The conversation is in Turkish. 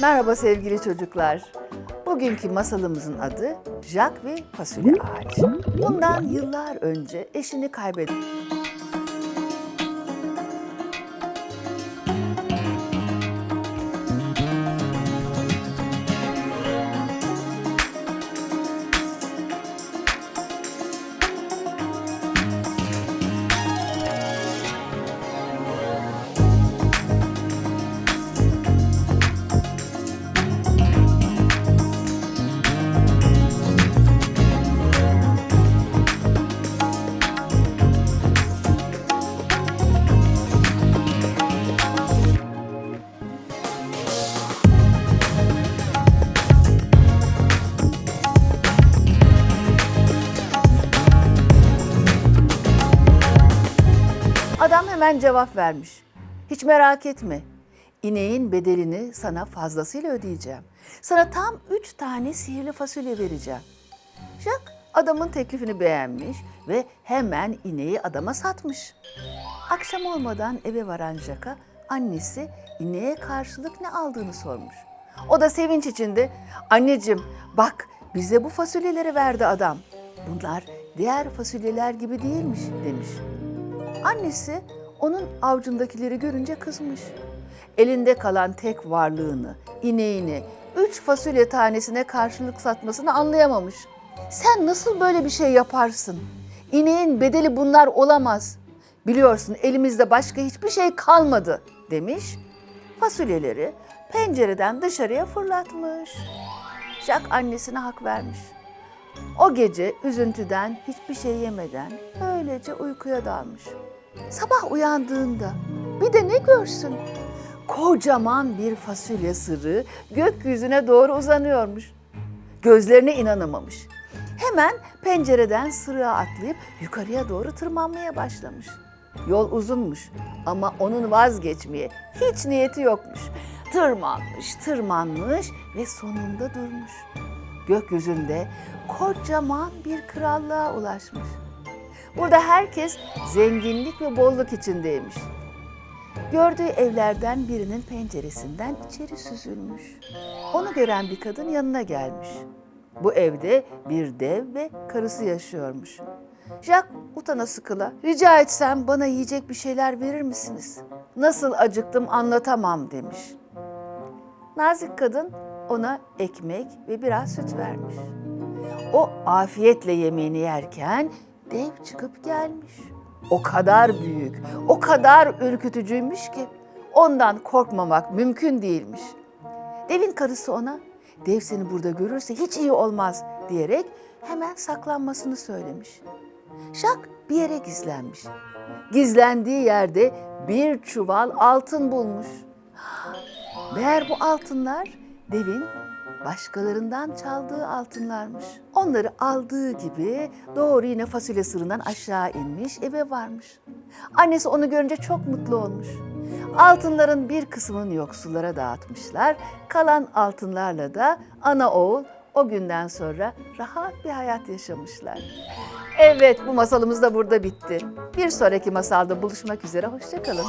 Merhaba sevgili çocuklar. Bugünkü masalımızın adı Jack ve Fasulye Ağacı. Bundan yıllar önce eşini kaybeden Adam hemen cevap vermiş. Hiç merak etme. İneğin bedelini sana fazlasıyla ödeyeceğim. Sana tam üç tane sihirli fasulye vereceğim. Jack adamın teklifini beğenmiş ve hemen ineği adama satmış. Akşam olmadan eve varan Jack'a annesi ineğe karşılık ne aldığını sormuş. O da sevinç içinde anneciğim bak bize bu fasulyeleri verdi adam. Bunlar diğer fasulyeler gibi değilmiş demiş. Annesi onun avcundakileri görünce kızmış. Elinde kalan tek varlığını, ineğini, üç fasulye tanesine karşılık satmasını anlayamamış. Sen nasıl böyle bir şey yaparsın? İneğin bedeli bunlar olamaz. Biliyorsun elimizde başka hiçbir şey kalmadı demiş. Fasulyeleri pencereden dışarıya fırlatmış. Jack annesine hak vermiş. O gece üzüntüden hiçbir şey yemeden öylece uykuya dalmış. Sabah uyandığında bir de ne görsün? Kocaman bir fasulye sırrı gökyüzüne doğru uzanıyormuş. Gözlerine inanamamış. Hemen pencereden sırığa atlayıp yukarıya doğru tırmanmaya başlamış. Yol uzunmuş ama onun vazgeçmeye hiç niyeti yokmuş. Tırmanmış, tırmanmış ve sonunda durmuş. Gökyüzünde kocaman bir krallığa ulaşmış. Burada herkes zenginlik ve bolluk içindeymiş. Gördüğü evlerden birinin penceresinden içeri süzülmüş. Onu gören bir kadın yanına gelmiş. Bu evde bir dev ve karısı yaşıyormuş. Jack utana sıkıla, rica etsem bana yiyecek bir şeyler verir misiniz? Nasıl acıktım anlatamam demiş. Nazik kadın ona ekmek ve biraz süt vermiş. O afiyetle yemeğini yerken dev çıkıp gelmiş. O kadar büyük, o kadar ürkütücüymüş ki ondan korkmamak mümkün değilmiş. Devin karısı ona dev seni burada görürse hiç iyi olmaz diyerek hemen saklanmasını söylemiş. Şak bir yere gizlenmiş. Gizlendiği yerde bir çuval altın bulmuş. Meğer bu altınlar devin başkalarından çaldığı altınlarmış. Onları aldığı gibi doğru yine fasulye sırından aşağı inmiş eve varmış. Annesi onu görünce çok mutlu olmuş. Altınların bir kısmını yoksullara dağıtmışlar. Kalan altınlarla da ana oğul o günden sonra rahat bir hayat yaşamışlar. Evet bu masalımız da burada bitti. Bir sonraki masalda buluşmak üzere. Hoşçakalın.